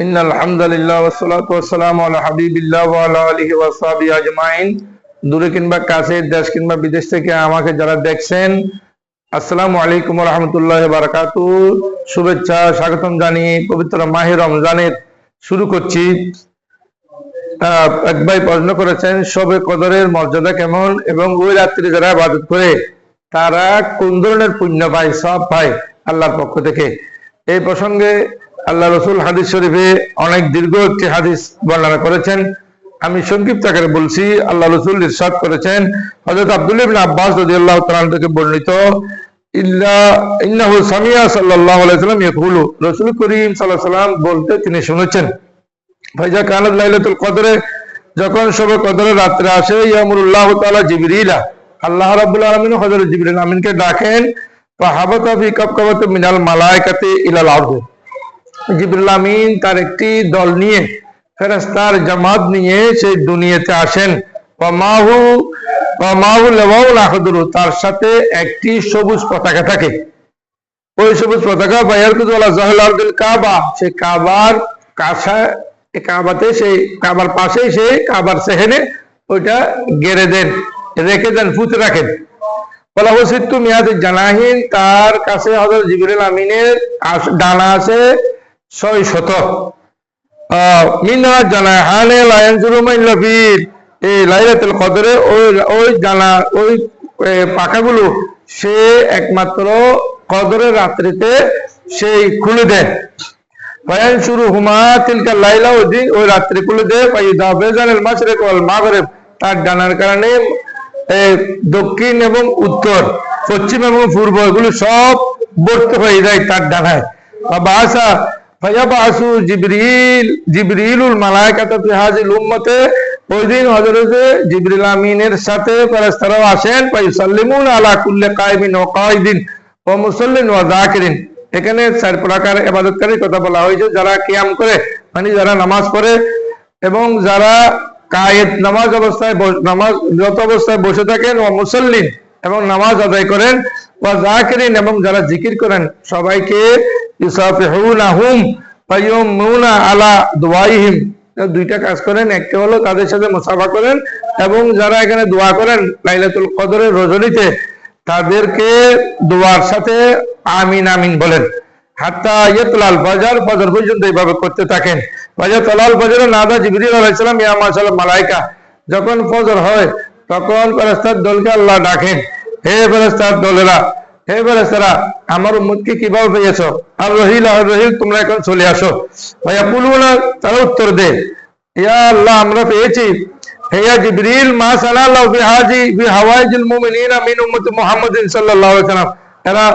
إن الحمد لله والصلاة والسلام على حبيب الله وعلى آله وصحبه أجمعين দূরে কিংবা কাছে দেশ কিংবা বিদেশ থেকে আমাকে যারা দেখছেন আসসালামু আলাইকুম রহমতুল্লাহ বারাকাতু শুভেচ্ছা স্বাগতম জানিয়ে পবিত্র মাহে রমজানের শুরু করছি আহ, এক ভাই প্রশ্ন করেছেন সবে কদরের মর্যাদা কেমন এবং ওই রাত্রি যারা আবাদত করে তারা কোন ধরনের পুণ্য পায় সব পায় আল্লাহর পক্ষ থেকে এই প্রসঙ্গে আল্লাহ রসুল হাদিস শরীফে অনেক দীর্ঘ একটি হাদিস বর্ণনা করেছেন। আমি সংক্ষিপ্ত আকারে বলছি, আল্লাহ রসুল ইরশাদ করেছেন, হযরত আব্দুল্লাহ ইবনে আব্বাস রাদিয়াল্লাহু তাআলা থেকে বর্ণিত ইন্নাহু সামিয়া সাল্লাল্লাহু আলাইহি ওয়াসাল্লাম ইয়াকুলু। রাসূল করিম সাল্লাল্লাহু আলাইহি ওয়াসাল্লাম বলতে তিনি শুনেছেন, ফাইজা কানাত লাইলাতুল কদরে, যখন সবে কদরের রাত্রে আসে, ইয়ামুরুল্লাহ তাআলা জিবরিলা। আল্লাহ রাব্বুল আলামিন হযরত জিবরিল আমিনকে ডাকেন, ফাহাবাতা ফি কাবকাবাতি মিনাল মালায়েকাতি ইলাল আরদ। জিবরিল আমিন তার একটি দল নিয়ে ফেরাস্তার জামাত নিয়ে সেই দুনিয়াতে আসেন। তার সাথে একটি সবুজ পতাকা থাকে। ওই সবুজ পতাকা আব্দুল কাবা সেই কাবার কাবাতে সেই কাবার পাশেই সে কাবার সেহেনে ওইটা গেড়ে দেন, রেখে দেন ফুতে রাখেন। জানাহীন, তার কাছে হজরত জিবরুল আমিনের ডানা আছে ছয় শত আহ, মিনা জানাহানে লায়ন জুরুমাইল্লাফির এই লাইলাতুল কদরে ওই ওই জানা ওই পাখাগুলো সে একমাত্র কদরের রাত্রিতে সেই খুলে দেয়। ফায়ান শুরু হুমা তিলকা লাইলা ওই দিন ওই রাত্রি খুলে দেয়। ফাইদা বেজানের মাসরে কল মাগরেব তার ডানার কারণে দক্ষিণ এবং উত্তর পশ্চিম এবং পূর্ব এগুলো সব বর্ত হয়ে যায় তার ডানায় বাসা ফায়াবাসু জিবরিল, জিবরিলুল মালায়েকাতু ফি হাযিল উম্মতে। ওই দিন হযরত জিবরিল আমিনের সাথে ফেরেশতারাও আসেন, ফায়ুসাল্লিমুন আলা কুল্লি কায়মিন ওয়া কায়দিন ওয়া মুসাল্লিন ওয়া যাকিরিন। এখানে চার প্রকার ইবাদতকারীর কথা বলা হয়েছে। যারা কিয়াম করে মানে যারা নামাজ পড়ে এবং যারা কায়েদ নামাজ অবস্থায় বস- নামাজ যত অবস্থায় বসে থাকেন ও মুসল্লিন এবং নামাজ আদায় করেন ও জাকিরিন এবং যারা জিকির করেন, সবাইকে আলা দুইটা কাজ করেন, একটা হলো তাদের সাথে মুসাফা করেন, এবং যারা এখানে দোয়া করেন, লাইলাতুল কদরের রজনীতে, তাদেরকে দোয়ার সাথে আমিন আমিন বলেন। এইভাবে করতে থাকেন। ফজর তলাল মালাইকা। যখন ফজর হয়, তখন ফেরেশতার দলকে আল্লাহ ডাকেন। হে ফেরেশতার দলেরা হে ফেরেশতারা আমার উম্মতকে কীভাবে পেয়েছ? আর রহিল আর রহিল, তোমরা এখন চলে আসো। ভাইয়া পুলুনা তারা উত্তর দে। ইয়া আল্লাহ, আমরা পেয়েছি। হেয়া জিবরিল, মা সাল্লাল্লাহু বিহাজি বিহাওয়াইজিল মুমিনিনা মিন উম্মতি মুহাম্মাদিন সাল্লাল্লাহু আলাইহি ওয়াসাল্লাম এরা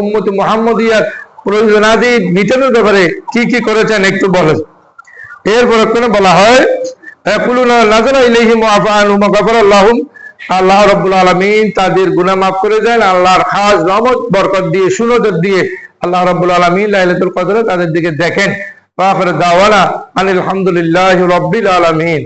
উম্মতি মুহাম্মদিয়ার প্রয়োজনাদি মিটানোর ব্যাপারে কি কি করেছেন একটু বলেন। এরপর বলা হয় ইয়াকুলুনা নাযালা ইলাইহিম ওয়া আফআনহুম ওয়া গাফারাল্লাহুম আল্লাহ রব্বুল আলমিন তাদের গুনা মাফ করে দেন, আল্লাহর খাস রহমত, বরকত দিয়ে সুনজর দিয়ে আল্লাহ রব্বুল আলমিন লাইলাতুল কদরে তাদের দিকে দেখেন। আলহামদুলিল্লাহি রাব্বিল আলামিন।